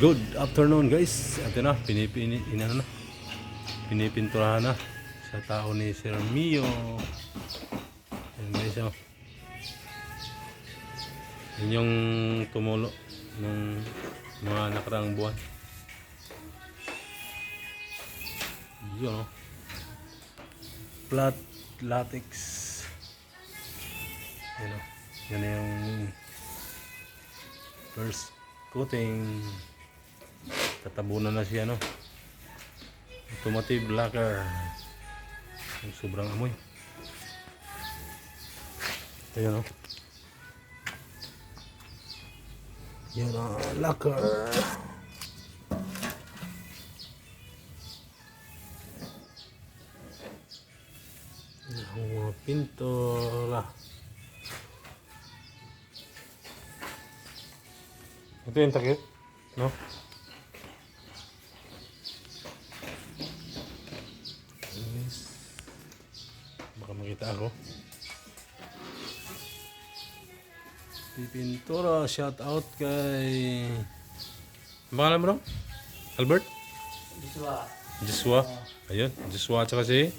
Good afternoon guys. Ito na, pinipini, inano na. Pinipinturahan na sa tao ni Sir Mio. Yan guys oh. Yan yung tumulo ng mga nakaraang buwan. Yun oh. Flat latex. Yan oh. Yan yung first coating tatabunan na siya no automotive lacquer sobrang amoy. Ayun no yan ang lacquer yan ang mga pintura ito yung takip no Baka makita ako. Pipintura, shout out kay... Mo bro? Albert? Joshua. Joshua? Ayun, Joshua at saka si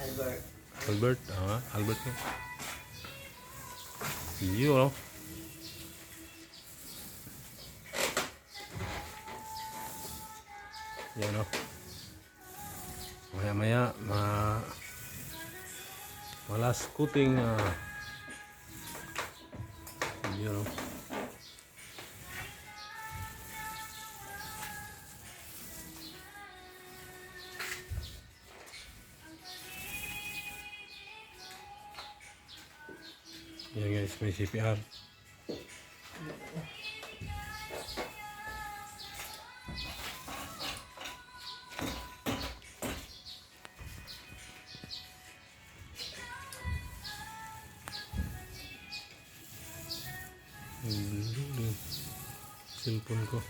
Albert. Albert. Ah, Albert nga. Yun, oh. Yan, oh. Maya maya, ma... Malas kuting, ah. Yun, oh. Yan guys, may CPR. Hmm, Cellphone ko.